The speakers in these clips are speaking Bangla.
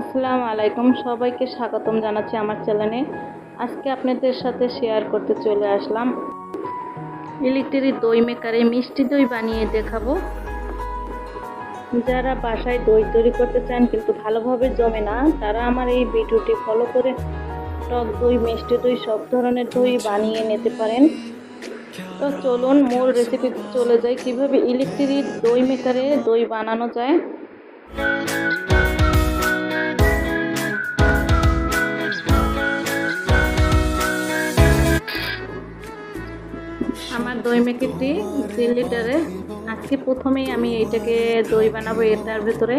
আসসালামু আলাইকুম। সবাইকে স্বাগতম জানাচ্ছি আমার চ্যানেলে। আজকে আপনাদের সাথে শেয়ার করতে চলে আসলাম। ইলেকট্রিক দই মেকারে মিষ্টি দই বানিয়ে দেখাবো। যারা বাসায় দই তৈরি করতে চান কিন্তু ভালোভাবে জমে না, তারা আমার এই ভিডিওটি ফলো করে টক দই, মিষ্টি দই, সব ধরনের দই বানিয়ে নিতে পারেন। তো চলুন, মূল রেসিপিতে চলে যাই। কীভাবে ইলেকট্রিক দই মেকারে দই বানানো যায়? আমার দই মেকেটটি তিন লিটারে। আজকে প্রথমেই আমি এইটাকে দই বানাবো এটার ভেতরে।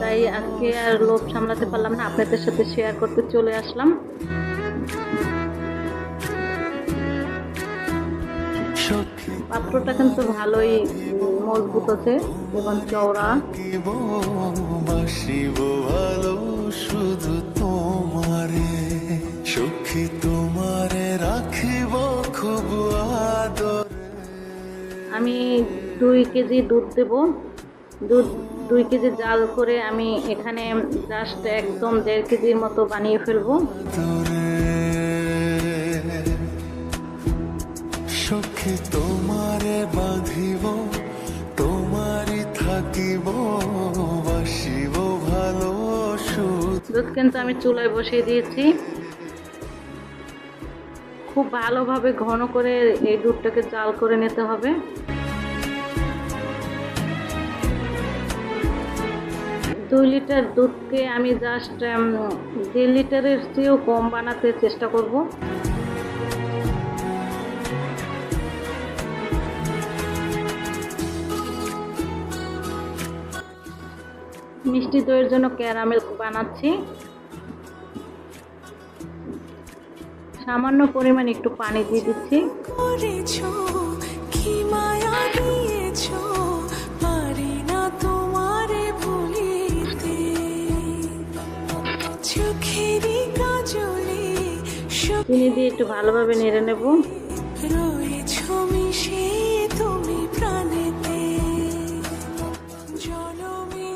তাই আজকে আর লোভ সামলাতে পারলাম না, আপনাদের সাথে শেয়ার করতে চলে আসলাম। পাত্রটা কিন্তু ভালোই মজবুত আছে এবং চওড়া। ভালো শুধু তোমারে সখী তোমারে আদর আমি দুই কেজি দুধ দেব। দুধ দুই কেজি জাল করে আমি এখানে জাস্ট একদম দেড় কেজির মতো বানিয়ে ফেলব। সখী তোমারে বাঁধিব তোমারই থাকিব বাসিব ভালো দুধ কিন্তু আমি চুলায় বসিয়ে দিয়েছি। খুব ভালোভাবে ঘন করে এই দুধটাকে জাল করে নিতে হবে। দুই লিটার দুধকে আমি জাস্ট দেড় লিটারের চেয়েও কম বানাতে চেষ্টা করব। মিষ্টি দইয়ের জন্য ক্যারামেল বানাচ্ছি। সামান্য পরিমাণ একটু পানি দিয়ে দিচ্ছি। চিনি দিয়ে একটু ভালোভাবে নেড়ে নেব।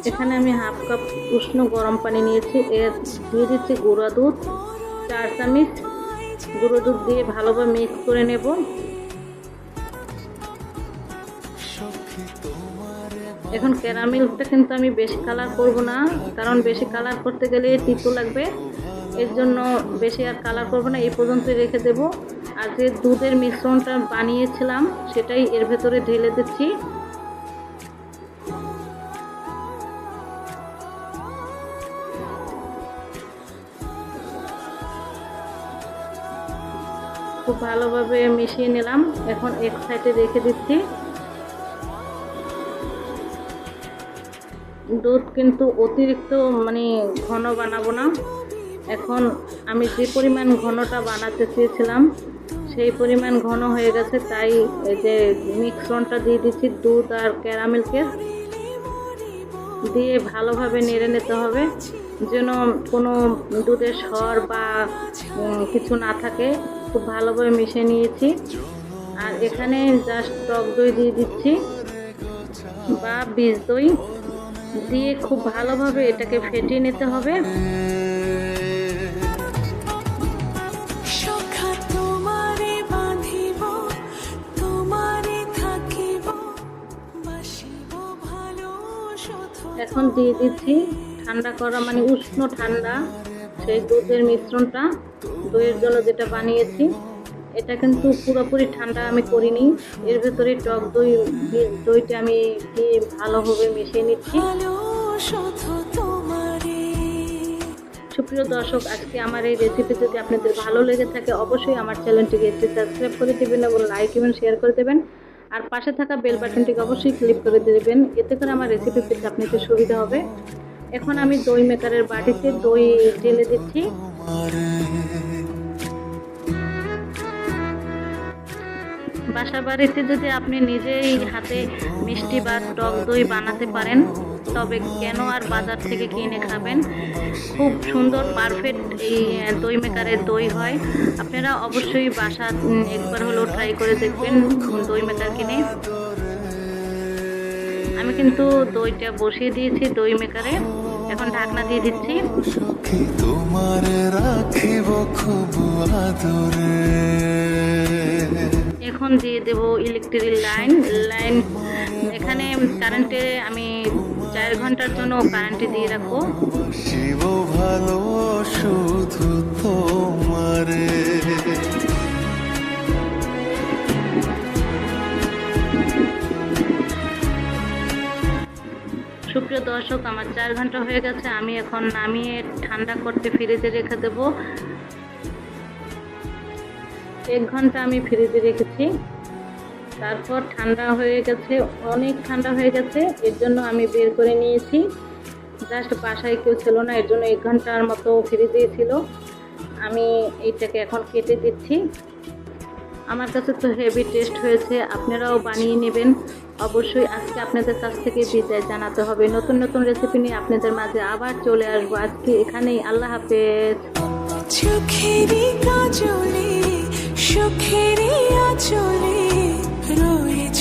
এখানে আমি হাফ কাপ উষ্ণ গরম পানি নিয়েছি। এর দিয়ে দিচ্ছি গুঁড়া দুধ চার চামচ গুঁড়ো দুধ দিয়ে ভালোভাবে মিক্স করে নেব। এখন ক্যারামেলটা কিন্তু আমি বেশি কালার করব না, কারণ বেশি কালার করতে গেলে তিতো লাগবে। এর জন্য বেশি আর কালার করব না, এই পর্যন্তই রেখে দেব। আর যে দুধের মিশ্রণটা বানিয়েছিলাম, সেটাই এর ভেতরে ঢেলে দিচ্ছি। খুব ভালোভাবে মিশিয়ে নিলাম। এখন এক সাইডে রেখে দিচ্ছি। দুধ কিন্তু অতিরিক্ত মানে ঘন বানাবো না। এখন আমি যে পরিমাণ ঘনটা বানাতে চেয়েছিলাম, সেই পরিমাণ ঘন হয়ে গেছে। তাই এই যে মিক্সনটা দিয়ে দিচ্ছি দুধ আর ক্যারামেলকে দিয়ে ভালোভাবে নেড়ে নিতে হবে, যেন কোনো দুধের স্বর বা কিছু না থাকে। খুব ভালোভাবে মিশিয়ে নিয়েছি। আর এখানে জাস্ট টক দই দিয়ে দিচ্ছি বা বীজ দই দিয়ে খুব ভালোভাবে এটাকে ফেটিয়ে নিতে হবে। এখন দিয়ে দিচ্ছি ঠান্ডা করা মানে উষ্ণ ঠান্ডা। সেই দুধের মিশ্রণটা, দইয়ের জন্য যেটা বানিয়েছি, এটা কিন্তু পুরোপুরি ঠান্ডা আমি করিনি। এর ভেতরে টক দই দইটা আমি দিয়ে ভালোভাবে মিশিয়ে নিচ্ছি। সুপ্রিয় দর্শক, আজকে আমার এই রেসিপি যদি আপনাদের ভালো লেগে থাকে, অবশ্যই আমার চ্যানেলটিকে একটি সাবস্ক্রাইব করে দেবেন এবং লাইক এবং শেয়ার করে দেবেন। আর পাশে থাকা বেল বাটনটিকে অবশ্যই ক্লিক করে দেবেন, এতে করে আমার রেসিপি পেতে আপনাদের সুবিধা হবে। এখন আমি দই মেকারের বাটিতে দই ঢেলে দিচ্ছি। বাসা বাড়িতে যদি আপনি নিজেই হাতে মিষ্টি বা টক দই বানাতে পারেন, তবে কেন আর বাজার থেকে কিনে খাবেন? খুব সুন্দর পারফেক্ট এই দই মেকারের দই হয়। আপনারা অবশ্যই বাসা একবার হলেও ট্রাই করে দেখবেন দই মেকার কিনে। আমি কিন্তু দইটা বসিয়ে দিয়েছি দই মেকারে এখন ঢাকনা দিয়ে দিচ্ছি। তোমারে রাখিব খুব আদরে। এখন দিয়ে দেব ইলেকট্রিক লাইন লাইন এখানে কারেন্টে আমি চার ঘণ্টার জন্য কারেন্টে দিয়ে রাখব। শিব ভালো শুধু তোমারে। সুপ্রিয় দর্শক, আমার চার ঘণ্টা হয়ে গেছে। আমি এখন নামিয়ে ঠান্ডা করতে ফ্রিজে রেখে দেব। এক ঘণ্টা আমি ফ্রিজে রেখেছি। তারপর ঠান্ডা হয়ে গেছে, অনেক ঠান্ডা হয়ে গেছে। এর জন্য আমি বের করে নিয়েছি। জাস্ট বাসায় কেউ ছিল না, এর জন্য এক ঘণ্টার মতো ফ্রিজে ছিল। আমি এইটাকে এখন কেটে দিচ্ছি। আমার কাছে তো হেভি টেস্ট হয়েছে, আপনারাও বানিয়ে নেবেন। অবশ্যই আজকে আপনাদের কাছ থেকে বিদায় জানাতে হবে। নতুন নতুন রেসিপি নিয়ে আপনাদের মাঝে আবার চলে আসব আজকে এখানেই। আল্লাহ হাফেজ। চোখেরই আচলে রয়েছ